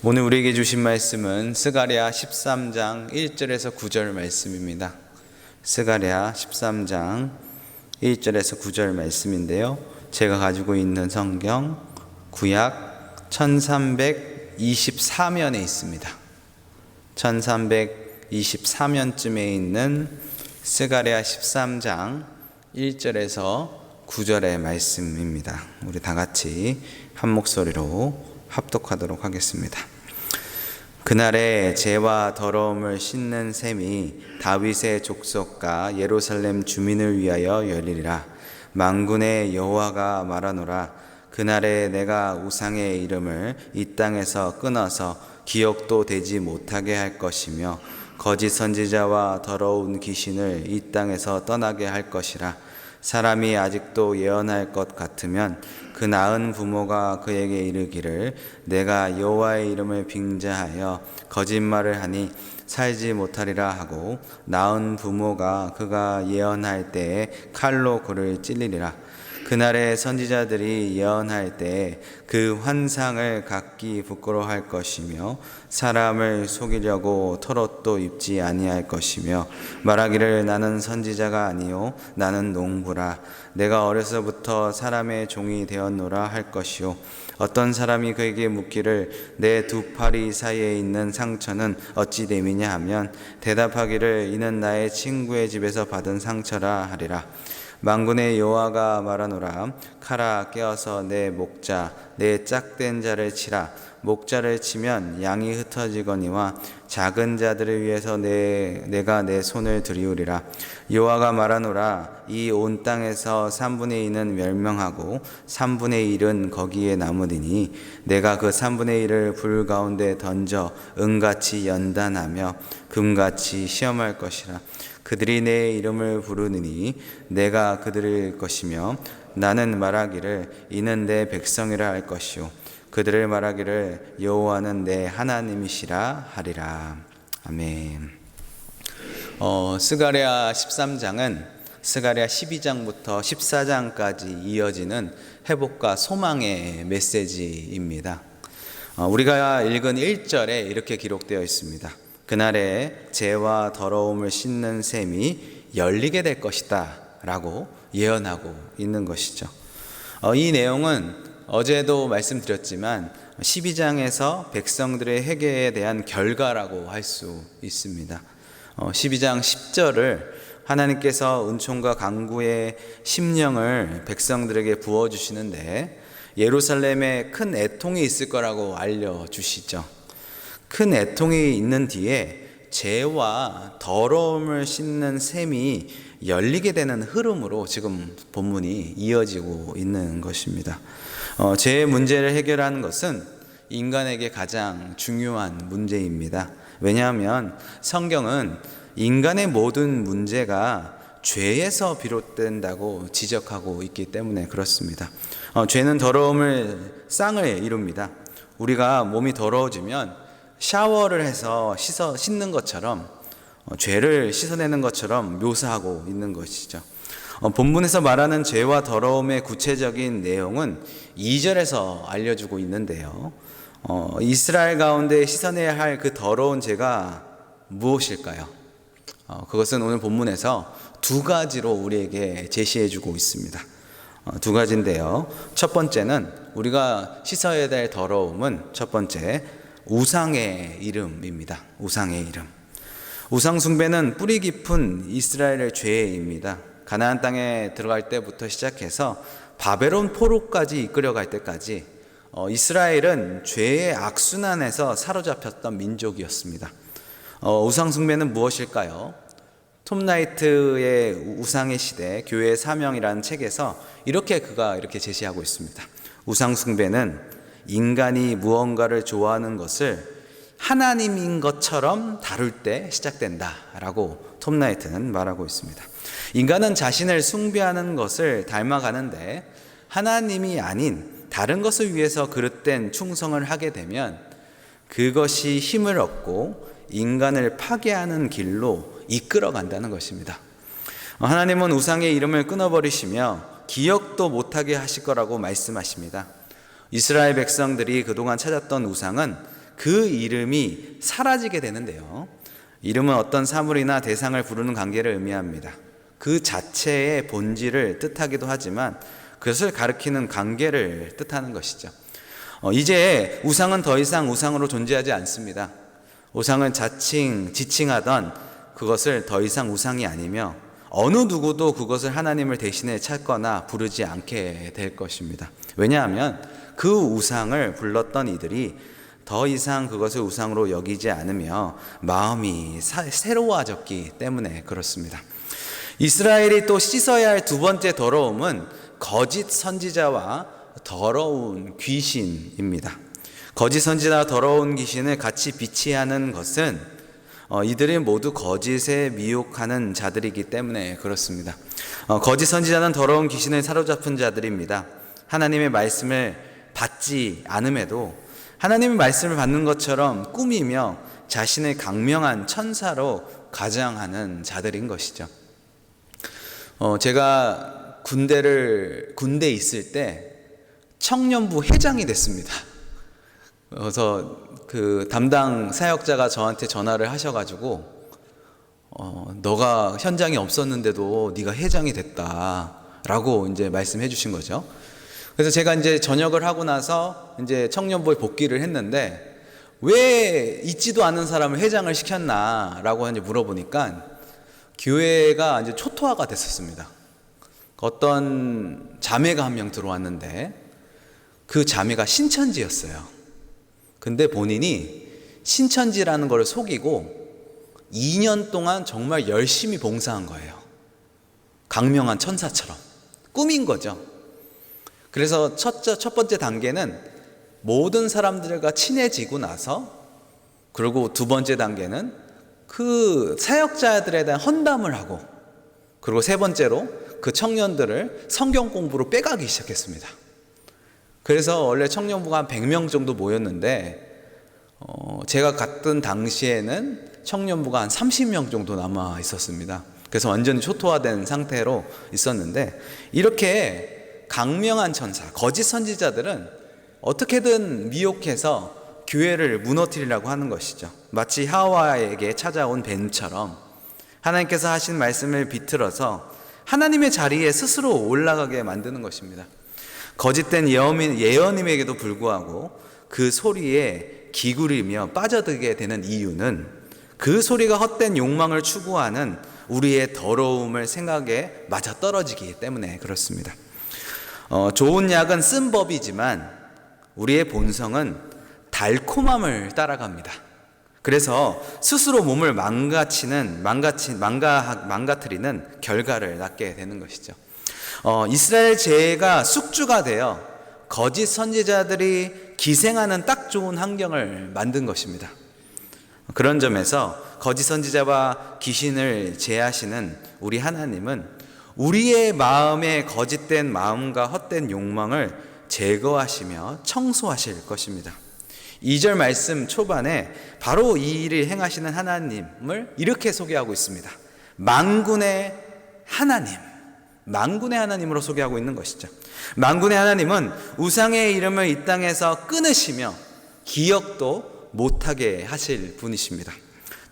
오늘 우리에게 주신 말씀은 스가랴 13장 1절에서 9절 말씀입니다. 스가랴 13장 1절에서 9절 말씀인데요. 제가 가지고 있는 성경 구약 1324면에 있습니다. 1324면쯤에 있는 스가랴 13장 1절에서 9절의 말씀입니다. 우리 다 같이 한 목소리로 합독하도록 하겠습니다. 그날에 죄와 더러움을 씻는 셈이 다윗의 족속과 예루살렘 주민을 위하여 열리리라. 만군의 여호와가 말하노라. 그날에 내가 우상의 이름을 이 땅에서 끊어서 기억도 되지 못하게 할 것이며 거짓 선지자와 더러운 귀신을 이 땅에서 떠나게 할 것이라. 사람이 아직도 예언할 것 같으면 그 나은 부모가 그에게 이르기를 내가 여호와의 이름을 빙자하여 거짓말을 하니 살지 못하리라 하고 나은 부모가 그가 예언할 때에 칼로 그를 찔리리라 그날에 선지자들이 예언할 때 그 환상을 갖기 부끄러워할 것이며 사람을 속이려고 털옷도 입지 아니할 것이며 말하기를 나는 선지자가 아니요 나는 농부라. 내가 어려서부터 사람의 종이 되었노라 할 것이요. 어떤 사람이 그에게 묻기를 내 두 팔이 사이에 있는 상처는 어찌 됨이냐 하면 대답하기를 이는 나의 친구의 집에서 받은 상처라 하리라 만군의 여호와가 말하노라. 칼아 깨어서 내 목자 내 짝된 자를 치라. 목자를 치면 양이 흩어지거니와 작은 자들을 위해서 내 내가 내 손을 들이우리라. 여호와가 말하노라. 이 온 땅에서 3분의 2는 멸명하고 3분의 1은 거기에 남으리니 내가 그 3분의 1을 불 가운데 던져 은같이 연단하며 금같이 시험할 것이라 그들이 내 이름을 부르느니 내가 그들을 것이며 나는 말하기를 이는 내 백성이라 할 것이요 그들을 말하기를 여호와는 내 하나님이시라 하리라 아멘. 어, 스가랴 13장은 스가랴 12장부터 14장까지 이어지는 회복과 소망의 메시지입니다. 어, 우리가 읽은 1절에 이렇게 기록되어 있습니다. 그날에 죄와 더러움을 씻는 셈이 열리게 될 것이다 라고 예언하고 있는 것이죠. 어, 이 내용은 어제도 말씀드렸지만 12장에서 백성들의 회개에 대한 결과라고 할 수 있습니다. 어, 12장 10절을 하나님께서 은총과 강구의 심령을 백성들에게 부어주시는데 예루살렘에 큰 애통이 있을 거라고 알려주시죠. 큰 애통이 있는 뒤에 죄와 더러움을 씻는 셈이 열리게 되는 흐름으로 지금 본문이 이어지고 있는 것입니다. 어, 죄의 문제를 해결하는 것은 인간에게 가장 중요한 문제입니다. 왜냐하면 성경은 인간의 모든 문제가 죄에서 비롯된다고 지적하고 있기 때문에 그렇습니다. 어, 죄는 더러움을 쌍을 이룹니다. 우리가 몸이 더러워지면 샤워를 해서 씻어 씻는 것처럼 어, 죄를 씻어내는 것처럼 묘사하고 있는 것이죠. 어, 본문에서 말하는 죄와 더러움의 구체적인 내용은 2절에서 알려주고 있는데요. 어, 이스라엘 가운데 씻어내야 할 그 더러운 죄가 무엇일까요? 어, 그것은 오늘 본문에서 두 가지로 우리에게 제시해주고 있습니다. 어, 두 가지인데요. 첫 번째는 우리가 씻어야 될 더러움은 첫 번째 우상의 이름입니다. 우상의 이름. 우상 숭배는 뿌리 깊은 이스라엘의 죄입니다. 가나안 땅에 들어갈 때부터 시작해서 바벨론 포로까지 이끌어갈 때까지 어, 이스라엘은 죄의 악순환에서 사로잡혔던 민족이었습니다. 어, 우상 숭배는 무엇일까요? 톰 나이트의 우상의 시대 교회의 사명이라는 책에서 이렇게 그가 이렇게 제시하고 있습니다. 우상 숭배는 인간이 무언가를 좋아하는 것을 하나님인 것처럼 다룰 때 시작된다라고 톰 나이트는 말하고 있습니다. 인간은 자신을 숭배하는 것을 닮아가는데 하나님이 아닌 다른 것을 위해서 그릇된 충성을 하게 되면 그것이 힘을 얻고 인간을 파괴하는 길로 이끌어 간다는 것입니다. 하나님은 우상의 이름을 끊어버리시며 기억도 못하게 하실 거라고 말씀하십니다. 이스라엘 백성들이 그동안 찾았던 우상은 그 이름이 사라지게 되는데요. 이름은 어떤 사물이나 대상을 부르는 관계를 의미합니다. 그 자체의 본질을 뜻하기도 하지만 그것을 가리키는 관계를 뜻하는 것이죠. 어, 이제 우상은 더 이상 우상으로 존재하지 않습니다. 우상은 자칭, 지칭하던 그것을 더 이상 우상이 아니며 어느 누구도 그것을 하나님을 대신에 찾거나 부르지 않게 될 것입니다. 왜냐하면 그 우상을 불렀던 이들이 더 이상 그것을 우상으로 여기지 않으며 마음이 사, 새로워졌기 때문에 그렇습니다. 이스라엘이 또 씻어야 할 두 번째 더러움은 거짓 선지자와 더러운 귀신입니다. 거짓 선지자와 더러운 귀신을 같이 비치하는 것은 어, 이들이 모두 거짓에 미혹하는 자들이기 때문에 그렇습니다. 어, 거짓 선지자는 더러운 귀신을 사로잡은 자들입니다. 하나님의 말씀을 받지 않음에도 하나님의 말씀을 받는 것처럼 꾸미며 자신의 강명한 천사로 가장하는 자들인 것이죠. 어, 제가 군대를 군대에 있을 때 청년부 회장이 됐습니다. 그래서 그 담당 사역자가 저한테 전화를 하셔가지고 어, 너가 현장에 없었는데도 네가 회장이 됐다라고 이제 말씀해 주신 거죠. 그래서 제가 이제 전역을 하고 나서 이제 청년부에 복귀를 했는데 왜 있지도 않은 사람을 회장을 시켰나라고 이제 물어보니까 교회가 이제 초토화가 됐었습니다. 어떤 자매가 한 명 들어왔는데 그 자매가 신천지였어요. 근데 본인이 신천지라는 걸 속이고 2년 동안 정말 열심히 봉사한 거예요. 강명한 천사처럼. 꿈인 거죠. 그래서 첫, 첫 번째 단계는 모든 사람들과 친해지고 나서 그리고 두 번째 단계는 그 사역자들에 대한 헌담을 하고 그리고 세 번째로 그 청년들을 성경 공부로 빼가기 시작했습니다. 그래서 원래 청년부가 한 100명 정도 모였는데 어, 제가 갔던 당시에는 청년부가 한 30명 정도 남아 있었습니다. 그래서 완전히 초토화된 상태로 있었는데 이렇게 강명한 천사, 거짓 선지자들은 어떻게든 미혹해서 교회를 무너뜨리려고 하는 것이죠. 마치 하와에게 찾아온 뱀처럼 하나님께서 하신 말씀을 비틀어서 하나님의 자리에 스스로 올라가게 만드는 것입니다. 거짓된 예언임, 예언임에게도 불구하고 그 소리에 기울이며 빠져들게 되는 이유는 그 소리가 헛된 욕망을 추구하는 우리의 더러움을 생각에 맞아 떨어지기 때문에 그렇습니다. 어, 좋은 약은 쓴 법이지만 우리의 본성은 달콤함을 따라갑니다. 그래서 스스로 몸을 망가치는 망가치 망가 망가뜨리는 결과를 낳게 되는 것이죠. 어, 이스라엘 제가 숙주가 되어 거짓 선지자들이 기생하는 딱 좋은 환경을 만든 것입니다. 그런 점에서 거짓 선지자와 귀신을 제하시는 우리 하나님은 우리의 마음의 거짓된 마음과 헛된 욕망을 제거하시며 청소하실 것입니다. 2절 말씀 초반에 바로 이 일을 행하시는 하나님을 이렇게 소개하고 있습니다. 만군의 하나님. 만군의 하나님으로 소개하고 있는 것이죠. 만군의 하나님은 우상의 이름을 이 땅에서 끊으시며 기억도 못하게 하실 분이십니다.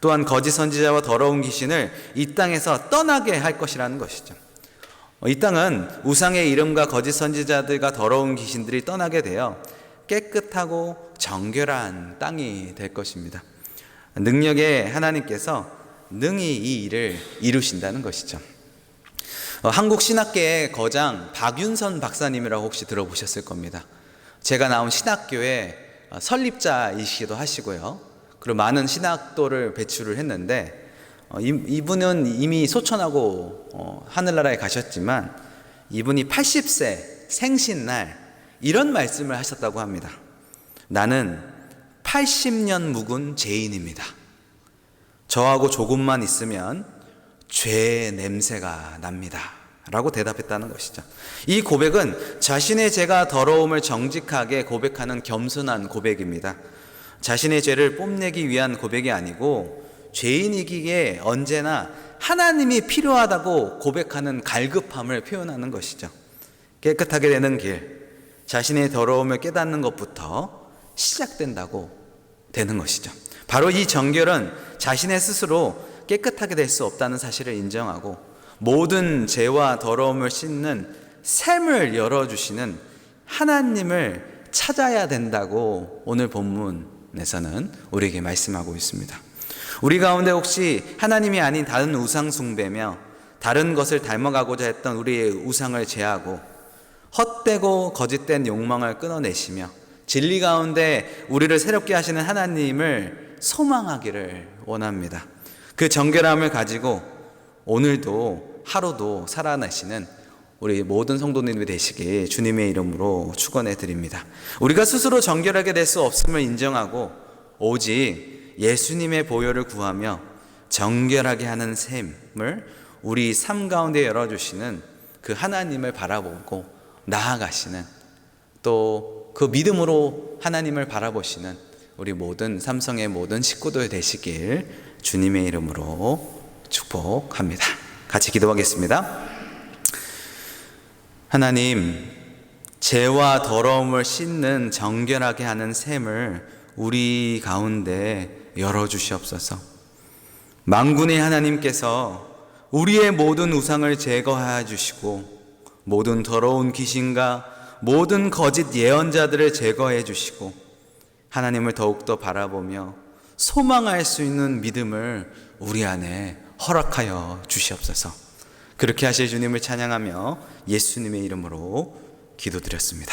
또한 거짓 선지자와 더러운 귀신을 이 땅에서 떠나게 할 것이라는 것이죠. 이 땅은 우상의 이름과 거짓 선지자들과 더러운 귀신들이 떠나게 되어 깨끗하고 정결한 땅이 될 것입니다. 능력의 하나님께서 능히 이 일을 이루신다는 것이죠. 어, 한국 신학계의 거장 박윤선 박사님이라고 혹시 들어보셨을 겁니다. 제가 나온 신학교의 어, 설립자이시기도 하시고요. 그리고 많은 신학도를 배출을 했는데 어, 이분은 이미 소천하고 어, 하늘나라에 가셨지만 이분이 80세 생신날 이런 말씀을 하셨다고 합니다. 나는 80년 묵은 죄인입니다. 저하고 조금만 있으면 죄의 냄새가 납니다. 라고 대답했다는 것이죠. 이 고백은 자신의 죄가 더러움을 정직하게 고백하는 겸손한 고백입니다. 자신의 죄를 뽐내기 위한 고백이 아니고 죄인이기에 언제나 하나님이 필요하다고 고백하는 갈급함을 표현하는 것이죠. 깨끗하게 되는 길, 자신의 더러움을 깨닫는 것부터 시작된다고 되는 것이죠. 바로 이 정결은 자신의 스스로 깨끗하게 될 수 없다는 사실을 인정하고 모든 죄와 더러움을 씻는 샘을 열어주시는 하나님을 찾아야 된다고 오늘 본문에서는 우리에게 말씀하고 있습니다. 우리 가운데 혹시 하나님이 아닌 다른 우상 숭배며 다른 것을 닮아가고자 했던 우리의 우상을 제하고 헛되고 거짓된 욕망을 끊어내시며 진리 가운데 우리를 새롭게 하시는 하나님을 소망하기를 원합니다. 그 정결함을 가지고 오늘도 하루도 살아내시는 우리 모든 성도님이 되시길 주님의 이름으로 축원해 드립니다. 우리가 스스로 정결하게 될 수 없음을 인정하고 오직 예수님의 보혈을 구하며 정결하게 하는 셈을 우리 삶 가운데 열어 주시는 그 하나님을 바라보고 나아가시는 또 그 믿음으로 하나님을 바라보시는 우리 모든 삼성의 모든 식구들 되시길 주님의 이름으로 축복합니다. 같이 기도하겠습니다. 하나님, 죄와 더러움을 씻는 정결하게 하는 셈을 우리 가운데 열어 주시옵소서. 망군의 하나님께서 우리의 모든 우상을 제거하여 주시고, 모든 더러운 귀신과 모든 거짓 예언자들을 제거해 주시고, 하나님을 더욱더 바라보며 소망할 수 있는 믿음을 우리 안에 허락하여 주시옵소서. 그렇게 하실 주님을 찬양하며 예수님의 이름으로 기도드렸습니다.